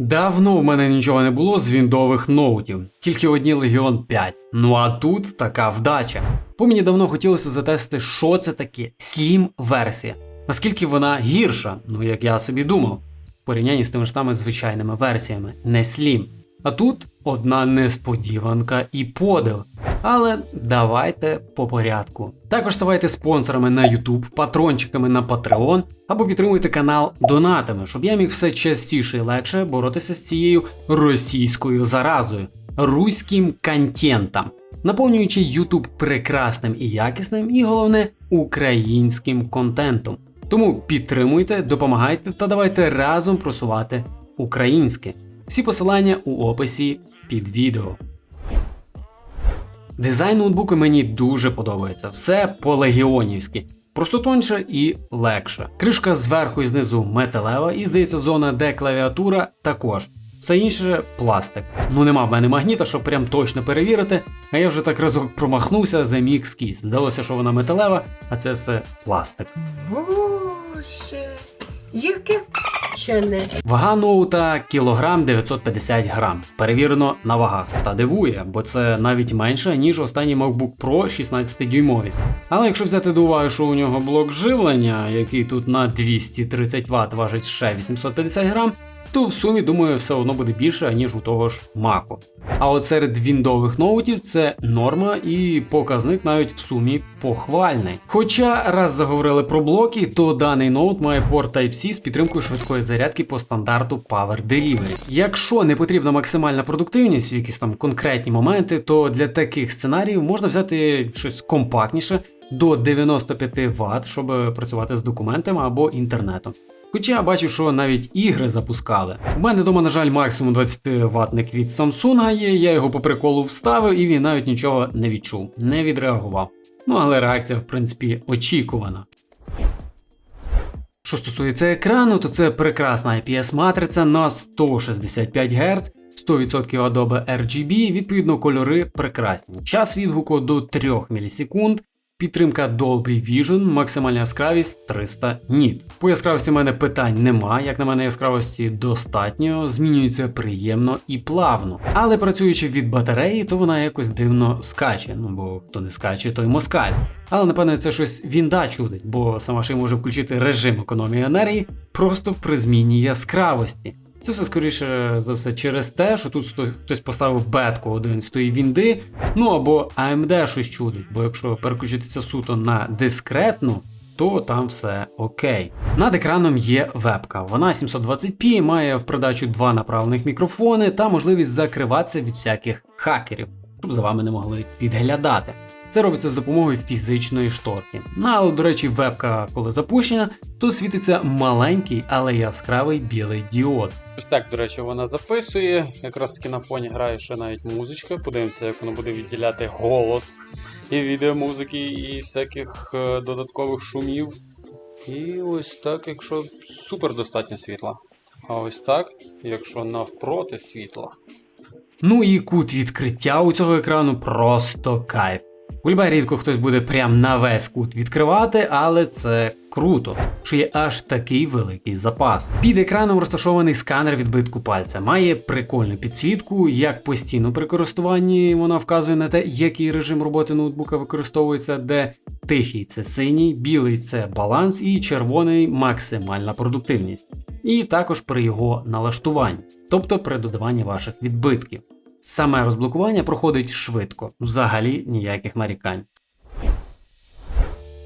Давно в мене нічого не було з віндових ноутів, тільки одні Legion 5. Ну а тут така вдача. Бо мені давно хотілося затестити, що це таке Slim версія. Наскільки вона гірша, ну як я собі думав, в порівнянні з тими ж самими звичайними версіями, не Slim. А тут одна несподіванка і подив. Але давайте по порядку. Також ставайте спонсорами на YouTube, патрончиками на Patreon або підтримуйте канал донатами, щоб я міг все частіше і легше боротися з цією російською заразою, руським контентом, наповнюючи YouTube прекрасним і якісним, і головне українським контентом. Тому підтримуйте, допомагайте та давайте разом просувати українське. Всі посилання у описі під відео. Дизайн ноутбуку мені дуже подобається. Все по-легіонівськи. Просто тоньше і легше. Кришка зверху і знизу металева, і здається, зона, де клавіатура також. Все інше пластик. Ну нема в мене магніта, щоб прям точно перевірити. А я вже так разок промахнувся за мікс кіс. Здалося, що вона металева, а це все пластик. Боже, яке чене. Вага ноута кілограм 950 грам. Перевірено на вагах. Та дивує, бо це навіть менше, ніж останній MacBook Pro 16-дюймовий. Але якщо взяти до уваги, що у нього блок живлення, який тут на 230 Вт важить ще 850 грам, то в сумі, думаю, все одно буде більше, ніж у того ж Маку. А от серед віндових ноутів це норма і показник навіть в сумі похвальний. Хоча раз заговорили про блоки, то даний ноут має порт Type-C з підтримкою швидкої зарядки по стандарту Power Delivery. Якщо не потрібна максимальна продуктивність в якісь там конкретні моменти, то для таких сценаріїв можна взяти щось компактніше до 95 Вт, щоб працювати з документами або інтернетом. Хоча я бачу, що навіть ігри запускали. У мене вдома, на жаль, максимум 20 ватник від Samsung є, я його по приколу вставив і він навіть нічого не відчув, не відреагував. Ну але реакція, в принципі, очікувана. Що стосується екрану, то це прекрасна IPS-матриця на 165 Гц, 100% Adobe RGB, відповідно, кольори прекрасні. Час відгуку до 3 мілісекунд, підтримка Dolby Vision, максимальна яскравість 300 ніт. По яскравості в мене питань нема, як на мене яскравості достатньо, змінюється приємно і плавно. Але працюючи від батареї, то вона якось дивно скаче. Ну бо хто не скаче, той москаль. Але напевне це щось вінда чудить, бо сама ще може включити режим економії енергії просто при зміні яскравості. Це все скоріше за все через те, що тут хтось поставив бетку 11 вінди, ну або AMD щось чудить, бо якщо переключитися суто на дискретну, то там все окей. Над екраном є вебка. Вона 720p, має в придачу два направлених мікрофони та можливість закриватися від всяких хакерів, щоб за вами не могли підглядати. Це робиться з допомогою фізичної шторки. Ну, але, до речі, вебка, коли запущена, то світиться маленький, але яскравий білий діод. Ось так, до речі, вона записує. Якраз таки на фоні грає ще навіть музичка. Подивимося, як воно буде відділяти голос і відеомузики, і всяких е, додаткових шумів. І ось так, якщо супер достатньо світла. А ось так, якщо навпроти світла. Ну і кут відкриття у цього екрану просто кайф. У Льбай рідко хтось буде прям на весь кут відкривати, але це круто, що є аж такий великий запас. Під екраном розташований сканер відбитку пальця. Має прикольну підсвітку, як постійно при користуванні вона вказує на те, який режим роботи ноутбука використовується, де тихий це синій, білий це баланс і червоний максимальна продуктивність. І також при його налаштуванні, тобто при додаванні ваших відбитків. Саме розблокування проходить швидко, взагалі ніяких нарікань.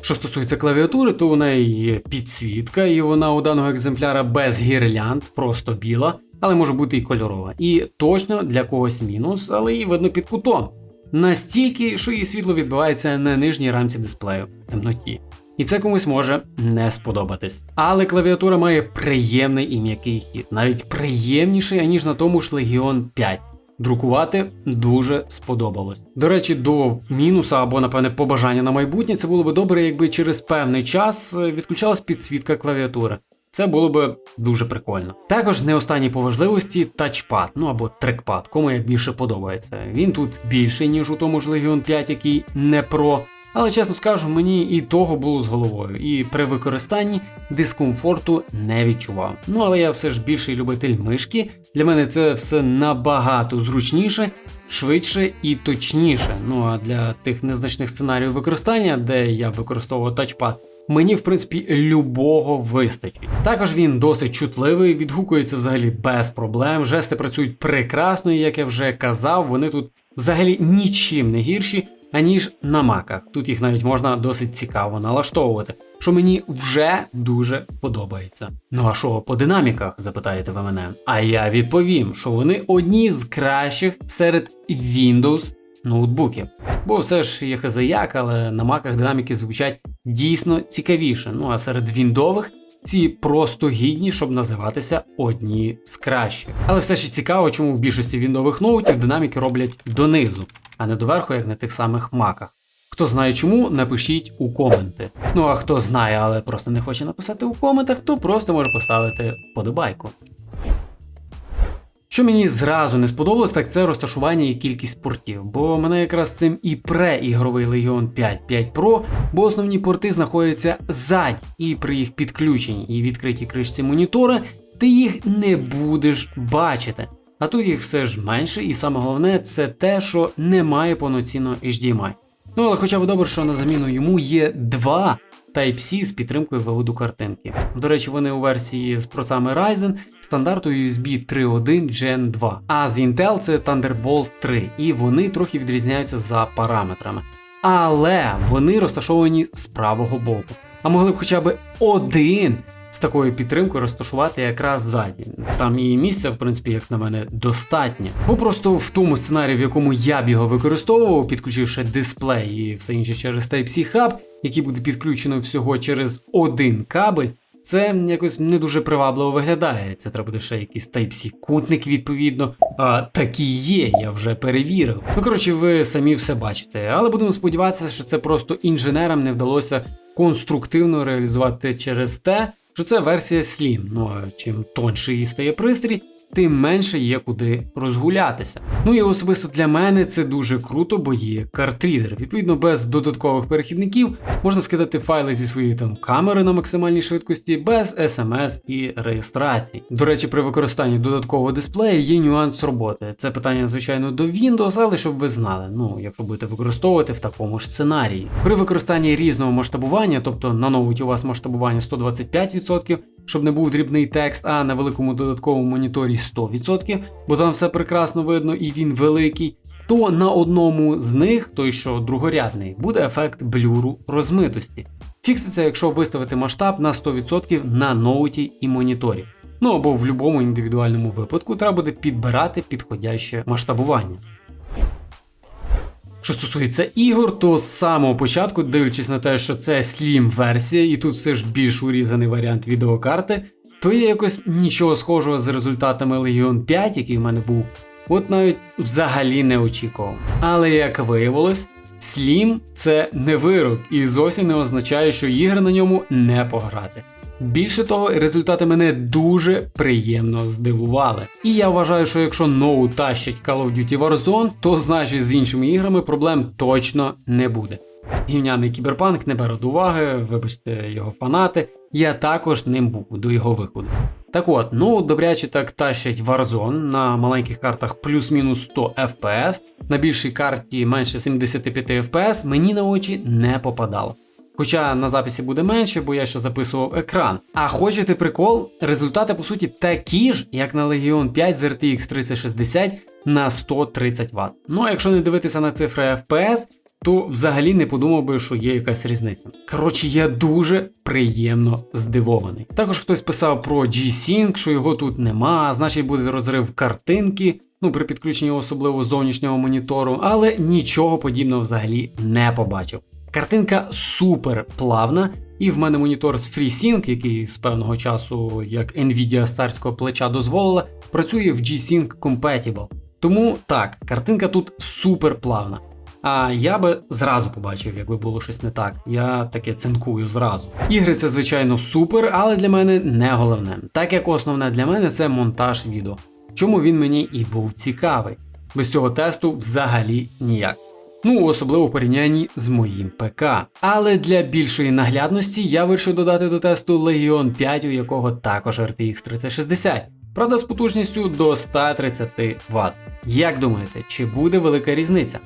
Що стосується клавіатури, то у неї є підсвітка, і вона у даного екземпляра без гірлянд, просто біла, але може бути і кольорова. І точно для когось мінус, але її видно під кутом. Настільки, що її світло відбивається на нижній рамці дисплею в темноті. І це комусь може не сподобатись. Але клавіатура має приємний і м'який хід, навіть приємніший, аніж на тому ж Legion 5. Друкувати дуже сподобалось. До речі, до мінуса або, напевне, побажання на майбутнє, це було б добре, якби через певний час е, відключалась підсвітка клавіатури. Це було б дуже прикольно. Також не останній по важливості тачпад, ну або трекпад, кому як більше подобається. Він тут більший, ніж у тому ж Legion 5, який не про, Але чесно скажу, мені і того було з головою, і при використанні дискомфорту не відчував. Ну але я все ж більший любитель мишки. Для мене це все набагато зручніше, швидше і точніше. Ну а для тих незначних сценаріїв використання, де я використовував тачпад, Мені, в принципі, любого вистачить. Також він досить чутливий, відгукується взагалі без проблем. Жести працюють прекрасно, і як я вже казав, вони тут взагалі нічим не гірші, аніж на маках. Тут їх навіть можна досить цікаво налаштовувати, що мені вже дуже подобається. Ну а що по динаміках, запитаєте ви мене? А я відповім, що вони одні з кращих серед Windows ноутбуків. Бо все ж є хазаяк, але на маках динаміки звучать дійсно цікавіше. Ну а серед віндових ці просто гідні, щоб називатися одні з кращих. Але все ще цікаво, чому в більшості віндових ноутів динаміки роблять донизу, а не доверху, як на тих самих маках. Хто знає чому, напишіть у коменти. Ну а хто знає, але просто не хоче написати у коментах, то просто може поставити вподобайку. Що мені зразу не сподобалось, так це розташування і кількість портів, бо мене якраз цим і преігровий Legion 5 5 Pro, бо основні порти знаходяться ззаді, і при їх підключенні і відкритій кришці монітора ти їх не будеш бачити. А тут їх все ж менше, і саме головне це те, що немає повноцінного HDMI. Ну але хоча б добре, що на заміну йому є два Type-C з підтримкою виводу картинки. До речі, вони у версії з процесами Ryzen стандарту USB 3.1 Gen 2, а з Intel це Thunderbolt 3, і вони трохи відрізняються за параметрами. Але вони розташовані з правого боку. А могли б хоча б один з такою підтримкою розташувати якраз ззаді. Там і місця, в принципі, як на мене, достатньо. Бо просто в тому сценарії, в якому я б його використовував, підключивши дисплей і все інше через Type-C хаб, який буде підключено всього через один кабель. Це якось не дуже привабливо виглядає. Це треба буде ще якийсь Type-C кутник, відповідно. А такі є, я вже перевірив. Ну коротше, ви самі все бачите. Але будемо сподіватися, що це просто інженерам не вдалося конструктивно реалізувати через те, що це версія Slim. Ну чим чим тонший стає пристрій, тим менше є куди розгулятися. Ну і особисто для мене це дуже круто, бо є картрідер. Відповідно, без додаткових перехідників можна скидати файли зі своєї там камери на максимальній швидкості, без смс і реєстрації. До речі, при використанні додаткового дисплея є нюанс роботи. Це питання, звичайно, до Windows, але щоб ви знали, ну якщо будете використовувати в такому ж сценарії. При використанні різного масштабування, тобто на ноуті у вас масштабування 125%, щоб не був дрібний текст, а на великому додатковому моніторі 100%, бо там все прекрасно видно і він великий. То на одному з них, той що другорядний, буде ефект блюру розмитості. Фікситься, якщо виставити масштаб на 100% на ноуті і моніторі. Ну або в будь-якому індивідуальному випадку треба буде підбирати підходяще масштабування. Що стосується ігор, то з самого початку, дивлячись на те, що це Slim версія, і тут все ж більш урізаний варіант відеокарти, то я якось нічого схожого з результатами Legion 5, який в мене був, от навіть взагалі не очікував. Але як виявилось, Slim це не вирок і зовсім не означає, що ігри на ньому не пограти. Більше того, результати мене дуже приємно здивували. І я вважаю, що якщо ноу тащить Call of Duty Warzone, то значить з іншими іграми проблем точно не буде. Гівняний кіберпанк не бере до уваги, вибачте його фанати. Я також ним був до його виходу. Так от, ноут добряче так тащать Warzone на маленьких картах плюс-мінус 100 FPS, на більшій карті менше 75 FPS мені на очі не попадало. Хоча на записі буде менше, бо я ще записував екран. А хочете прикол? Результати по суті такі ж, як на Legion 5 з RTX 3060 на 130 Вт. Ну а якщо не дивитися на цифри FPS, то взагалі не подумав би, що є якась різниця. Коротше, я дуже приємно здивований. Також хтось писав про G-Sync, що його тут нема, значить буде розрив картинки. Ну, при підключенні особливо зовнішнього монітору, але нічого подібного взагалі не побачив. Картинка супер плавна, і в мене монітор з FreeSync, який з певного часу, як Nvidia з царського плеча дозволила, працює в G-Sync Compatible. Тому так, картинка тут супер плавна. А я би зразу побачив, якби було щось не так. Я таке цинкую зразу. Ігри це, звичайно, супер, але для мене не головне. Так як основне для мене це монтаж відео. Чому він мені і був цікавий. Без цього тесту взагалі ніяк. Ну, особливо в порівнянні з моїм ПК. Але для більшої наглядності я вирішив додати до тесту Legion 5, у якого також RTX 3060. Правда, з потужністю до 130 Вт. Як думаєте, чи буде велика різниця?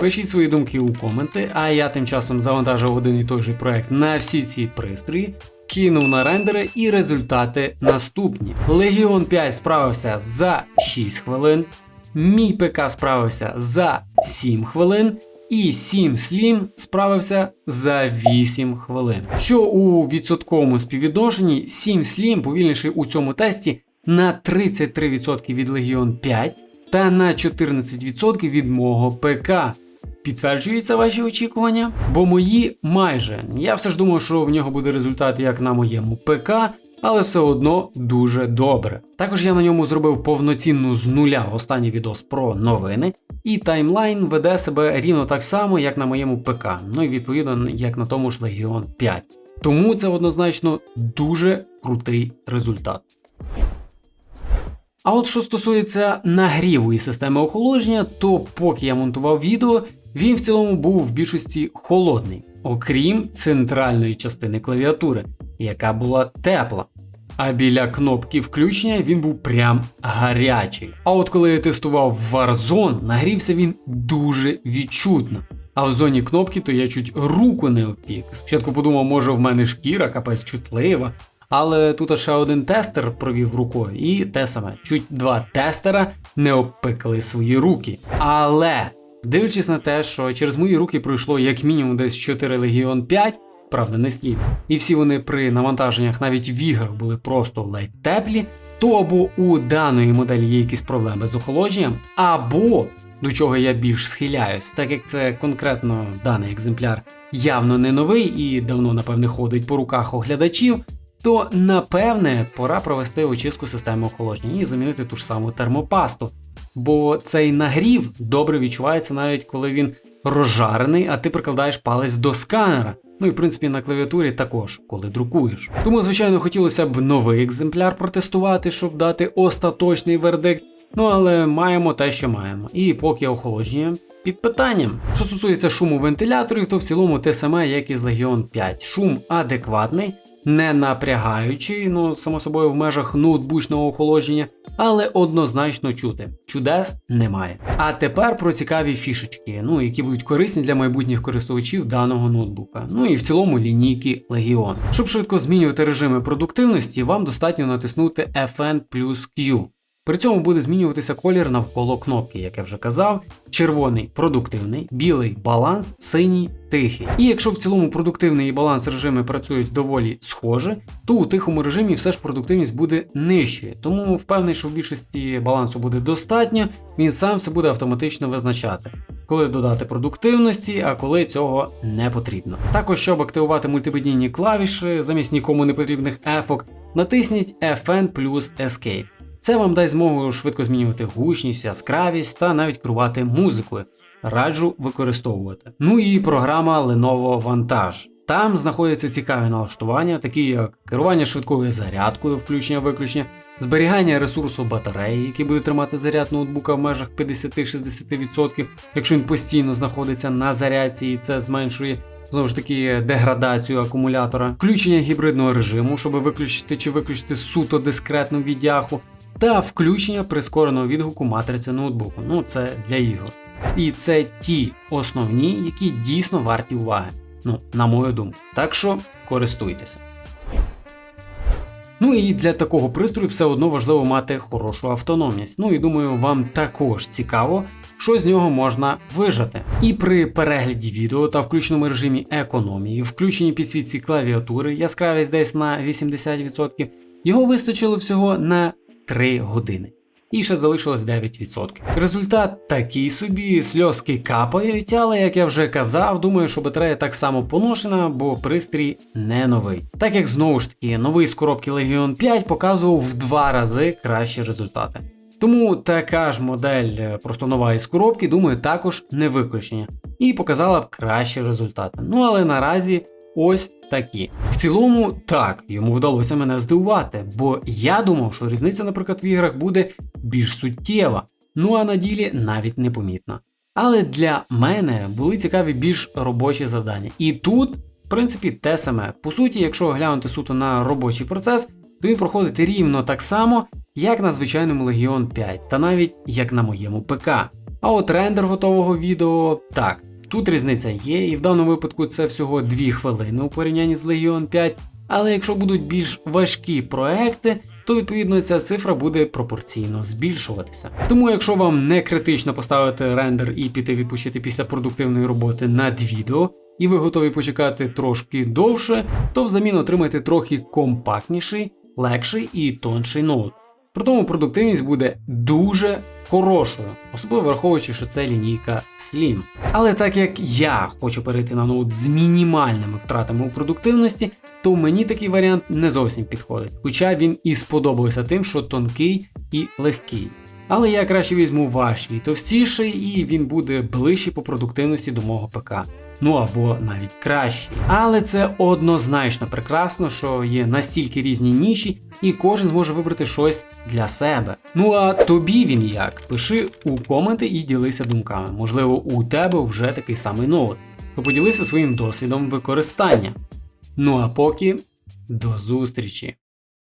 Пишіть свої думки у коменти, а я тим часом завантажив один і той же проект на всі ці пристрої, кинув на рендери і результати наступні. Legion 5 справився за 6 хвилин, мій ПК справився за 7 хвилин. І 7 Slim справився за 8 хвилин. Що у відсотковому співвідношенні 7 Slim повільніший у цьому тесті на 33% від Legion 5 та на 14% від мого ПК. Підтверджуються ваші очікування? Бо мої майже. Я все ж думав, що в нього буде результат як на моєму ПК, але все одно дуже добре. Також я на ньому зробив повноцінну з нуля останній відос про новини, і таймлайн веде себе рівно так само, як на моєму ПК, ну і відповідно як на тому ж Legion 5. Тому це однозначно дуже крутий результат. А от що стосується нагріву і системи охолодження, то поки я монтував відео, він в цілому був в більшості холодний, окрім центральної частини клавіатури, яка була тепла. А біля кнопки включення він був прям гарячий. А от коли я тестував Warzone, нагрівся він дуже відчутно. А в зоні кнопки то я чуть руку не опік. Спочатку подумав, може в мене шкіра капець чутлива. Але тут ще один тестер провів рукою, і те саме, чуть два тестера не обпекли свої руки. Але дивлячись на те, що через мої руки пройшло як мінімум десь 4 Legion 5, правда, не стільки, і всі вони при навантаженнях навіть в іграх були просто ледь теплі, то або у даної моделі є якісь проблеми з охолодженням, або до чого я більш схиляюсь, так як це конкретно даний екземпляр явно не новий і давно, напевне, ходить по руках оглядачів, то напевне пора провести очистку системи охолодження і замінити ту ж саму термопасту. Бо цей нагрів добре відчувається навіть коли він розжарений, а ти прикладаєш палець до сканера. Ну і в принципі на клавіатурі також, коли друкуєш. Тому, звичайно, хотілося б новий екземпляр протестувати, щоб дати остаточний вердикт. Ну але маємо те, що маємо. І поки охолодження під питанням. Що стосується шуму вентиляторів, то в цілому те саме, як і з Legion 5. Шум адекватний, не напрягаючий, ну само собою в межах ноутбучного охолодження, але однозначно чути. Чудес немає. А тепер про цікаві фішечки, ну які будуть корисні для майбутніх користувачів даного ноутбука. Ну і в цілому лінійки Legion. Щоб швидко змінювати режими продуктивності, вам достатньо натиснути FN Q. При цьому буде змінюватися колір навколо кнопки, як я вже казав. Червоний продуктивний, білий баланс, синій тихий. І якщо в цілому продуктивний і баланс режими працюють доволі схоже, то у тихому режимі все ж продуктивність буде нижчою. Тому впевнений, що в більшості балансу буде достатньо, він сам все буде автоматично визначати. Коли додати продуктивності, а коли цього не потрібно. Також, щоб активувати мультимедійні клавіші замість нікому не потрібних ефок, натисніть FN плюс Escape. Це вам дасть змогу швидко змінювати гучність, яскравість та навіть керувати музикою. Раджу використовувати. Ну і програма Lenovo Vantage. Там знаходяться цікаві налаштування, такі як керування швидкою зарядкою, включення-виключення, зберігання ресурсу батареї, який буде тримати заряд ноутбука в межах 50-60%, якщо він постійно знаходиться на зарядці, і це зменшує знову ж таки деградацію акумулятора, включення гібридного режиму, щоб виключити чи виключити суто дискретну віддяху, та включення прискореного відгуку матриці ноутбуку. Ну це для ігор. І це ті основні, які дійсно варті уваги. Ну, на мою думку. Так що користуйтеся. Ну і для такого пристрою все одно важливо мати хорошу автономність. Ну і думаю, вам також цікаво, що з нього можна вижати. І при перегляді відео та включеному режимі економії, включеній підсвітці клавіатури, яскравість десь на 80%, його вистачило всього на 3 години. І ще залишилось 9%. Результат такий собі, сльозки капають, але як я вже казав, думаю, що батарея так само поношена, бо пристрій не новий. Так як знову ж таки новий з коробки Legion 5 показував в два рази кращі результати. Тому така ж модель, е, просто нова із коробки, думаю, також не виключення. І показала б кращі результати. Ну але наразі ось такі. В цілому, так, йому вдалося мене здивувати, бо я думав, що різниця, наприклад, в іграх буде більш суттєва, ну а на ділі навіть непомітна. Але для мене були цікаві більш робочі завдання. І тут, в принципі, те саме. По суті, якщо глянути суто на робочий процес, то він проходить рівно так само, як на звичайному Legion 5, та навіть як на моєму ПК. А от рендер готового відео так. Тут різниця є, і в даному випадку це всього 2 хвилини у порівнянні з Legion 5. Але якщо будуть більш важкі проекти, то відповідно ця цифра буде пропорційно збільшуватися. Тому, якщо вам не критично поставити рендер і піти відпочити після продуктивної роботи над відео, і ви готові почекати трошки довше, то взамін отримайте трохи компактніший, легший і тонший ноут. При тому продуктивність буде дуже хорошою, особливо враховуючи, що це лінійка Slim. Але так як я хочу перейти на ноут з мінімальними втратами у продуктивності, то мені такий варіант не зовсім підходить. Хоча він і сподобався тим, що тонкий і легкий. Але я краще візьму важчий, товстіший, і він буде ближчий по продуктивності до мого ПК. Ну або навіть кращий. Але це однозначно прекрасно, що є настільки різні ніші, і кожен зможе вибрати щось для себе. Ну а тобі він як? Пиши у коменти і ділися думками. Можливо, у тебе вже такий самий ноут. То поділися своїм досвідом використання. Ну а поки до зустрічі!